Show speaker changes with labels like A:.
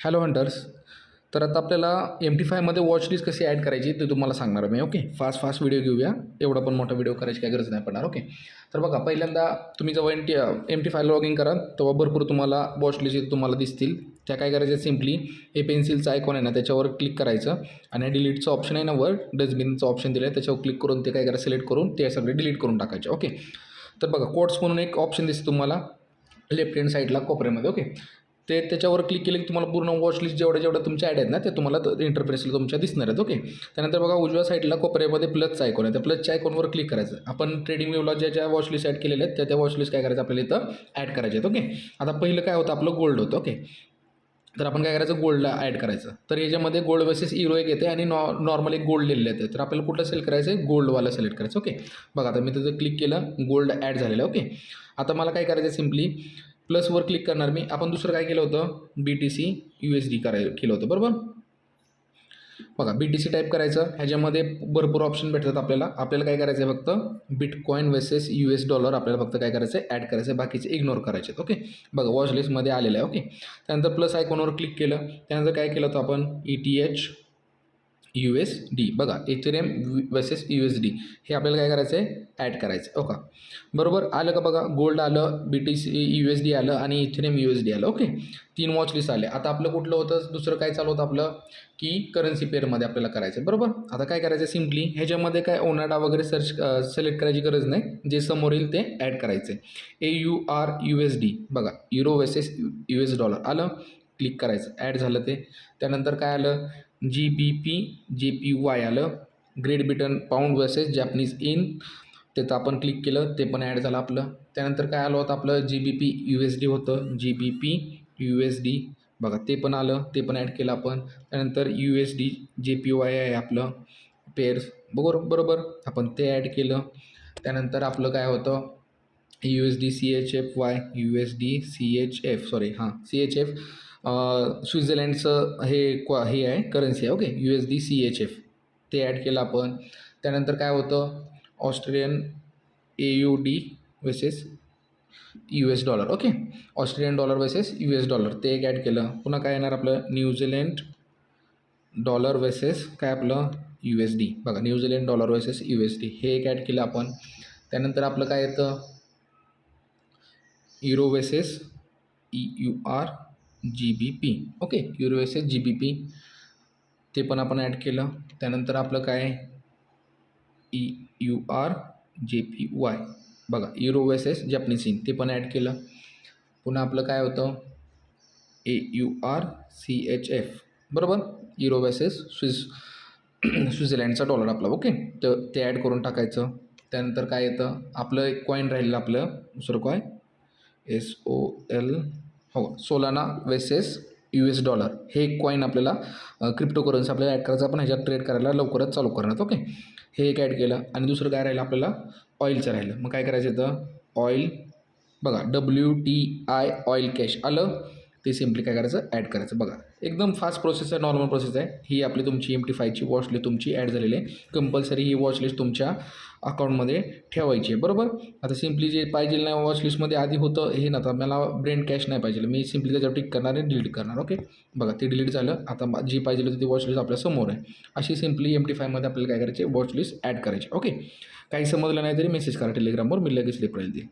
A: Hello hunters तर आता आपल्याला एम टी फायमध्ये वॉच लिस्ट कशी ॲड करायची ते तुम्हाला सांगणार मी ओके फास्ट फास्ट व्हिडिओ घेऊया. एवढा पण मोठा व्हिडिओ करायची काही गरज नाही पडणार ओके तर बघा पहिल्यांदा तुम्ही जेव्हा M T M T five log in करा तेव्हा भरपूर तुम्हाला वॉच लिस्ट तुम्हाला दिसतील. त्या काय करायच्या? सिम्पली हे पेन्सिलचं आयकॉन आहे ना त्याच्यावर क्लिक करायचं आणि डिलीटचं ऑप्शन आहे ना वर डस्टबिनचं ऑप्शन दिलं आहे त्याच्यावर क्लिक करून ते काय करा सिलेक्ट करून ते सगळे डिलीट करून टाकायचे ओके तर बघा कोड्स म्हणून एक ऑप्शन दिसतं तुम्हाला लेफ्ट हँड साईडला कोपऱ्यामध्ये ओके ते त्याच्यावर क्लिक केलं की तुम्हाला पूर्ण वॉच लिस्ट जेवढ्या जेवढ्या तुमच्या ॲड आहेत ना ते तुम्हाला इंटरफेसला तुमच्या दिसणार आहेत ओके त्यानंतर बघा उजव्या साईडला कोपऱ्यामध्ये प्लसचा आयकॉन आहे. त्या प्लसच्या आयकॉनवर क्लिक करायचं. आपण ट्रेडिंग व्ह्यूला ज्या ज्या वॉच लिस्ट ॲड केलेल्या आहेत त्या त्या वॉच लिस्ट काय करायचं? आपल्याला इथं ॲड करायचे आहेत ओके आता पहिलं काय होतं? आपलं गोल्ड होतं ओके तर आपण काय करायचं? गोल्डला ॲड करायचं. तर याच्यामध्ये गोल्ड बेसिस इरो एक येते आणि नॉ नॉर्मल एक गोल्ड लिहिलेलं येते. तर आपल्याला कुठलं सिलेक्ट करायचं आहे? गोल्डवाला सिलेक्ट करायचं ओके बघा आता मी तिथं क्लिक केलं. गोल्ड ॲड झालेलं ओके आता मला काय करायचं आहे? सिम्पली प्लसवर क्लिक करणार मी. आपण दुसरं काय केलं होतं? B T C U S D कराय केलं होतं. बरोबर? बघा बी टी सी टाईप करायचं. ह्याच्यामध्ये भरपूर ऑप्शन भेटतात आपल्याला. आपल्याला काय करायचं आहे फक्त? Bitcoin versus U S dollar आपल्याला फक्त काय करायचं आहे ॲड करायचं आहे बाकीचे इग्नोर करायचे आहेत ओके? बघा वॉच लिस्टमध्ये आलेलं आहे. ओके? त्यानंतर प्लस आयकॉनवर क्लिक केलं. त्यानंतर काय केलं होतं आपण? E T H U S D बघा ethereum versus U S D हे आपल्याला काय करायचं आहे ॲड करायचं आहे हो ओका बरोबर? आलं का बघा? गोल्ड आलं B T C U S D आलं आणि इथेरियम यू एस डी आलं. ओके तीन वॉच लिस्ट आले. आता आपलं कुठलं होतं? दुसरं काय चालू होतं आपलं? की करन्सी पेअरमध्ये आपल्याला करायचं आहे बरोबर? आता काय करायचं आहे सिम्पली ह्याच्यामध्ये काय ओनाडा वगैरे सर्च सिलेक्ट करायची गरज नाही. जे समोर येईल ते ॲड करायचं आहे A U R U S D बघा euro versus U S dollar आलं? क्लिक करायचं. ॲड झालं ते. त्यानंतर काय आलं? G B P J P Y आलं. Great Britain pound versus Japanese yen त्याचं आपण क्लिक केलं. ते पण ॲड झालं आपलं. त्यानंतर काय आलं होतं आपलं? G B P U S D होतं. G B P U S D बघा ते पण आलं. ते पण ॲड केलं आपण. त्यानंतर U S D J P Y आहे आपलं. पेअर्स बरोबर बरोबर. आपण ते ॲड केलं. त्यानंतर आपलं काय होतं? U S D C H F U S D C H F F सॉरी हां. सी एच एफ स्वित्झर्लंडचं हे क्वा हे आहे करन्सी आहे okay U S D C H F ते ॲड केलं आपण. त्यानंतर काय होतं? Australian A U D versus U S dollar okay Australian dollar versus U S dollar ते एक ॲड केलं. पुन्हा काय येणार आपलं? न्यूझीलंड डॉलर वेसेस काय आपलं? यू एस डी बघा New Zealand dollar versus U S D हे एक ॲड केलं आपण. त्यानंतर आपलं काय येतं? Euro versus E U R G B P okay euro S G B P ते पण आपण ॲड केलं. त्यानंतर आपलं काय E U R J P Y बघा युरो एस जपनीस इन ते पण ॲड केलं. पुन्हा आपलं काय होतं? A U R C H F बरोबर? युरो वेसेस स्विस स्वित्झर्लंडचा डॉलर आपला. ओके तर ते ॲड करून टाकायचं. त्यानंतर काय येतं? आपलं एक कॉईन राहिलेलं आपलं. दुसरं कॉय? एस ओ एल हो Solana versus U S dollar हे एक कॉईन आपल्याला क्रिप्टो करन्सी आपल्याला ॲड करायचं आपण ह्याच्यात ट्रेड करायला लवकरच चालू करणार. ओके हे एक ॲड केलं. आणि दुसरं काय राहिलं आपल्याला? ऑइलचं राहिलं. मग काय करायचं येतं ऑइल बघा W T I oil cash आलं? ते सिम्पली काय करायचं? ॲड करायचं. बघा एकदम फास्ट प्रोसेस आहे नॉर्मल प्रोसेस आहे. ही आपली तुमची एम टी फायची वॉचलिस्ट तुमची ॲड झालेली आहे. कंपल्सरी ही वॉचलिस्ट तुमच्या अकाउंटमध्ये ठेवायची आहे. बरोबर? आता सिम्पली जे पाहिजे नाही वॉचलिस्टमध्ये आधी होतं हे ना आता मला ब्रेंड कॅश नाही पाहिजे. मी सिम्पली त्याच्यावर टिक करणार आणि डिलीट करणार ओके बघा ते डिलीट झालं. आता जी पाहिजे होती ती वॉचलिस्ट आपल्यासमोर आहे. अशी सिम्पली एम टी फायमध्ये आपल्याला काय करायचे? वॉचलिस्ट ॲड करायची ओके काही समजलं नाही तरी मेसेज करा टेलिग्रामवर मी लगेच रिप्लाय देईल.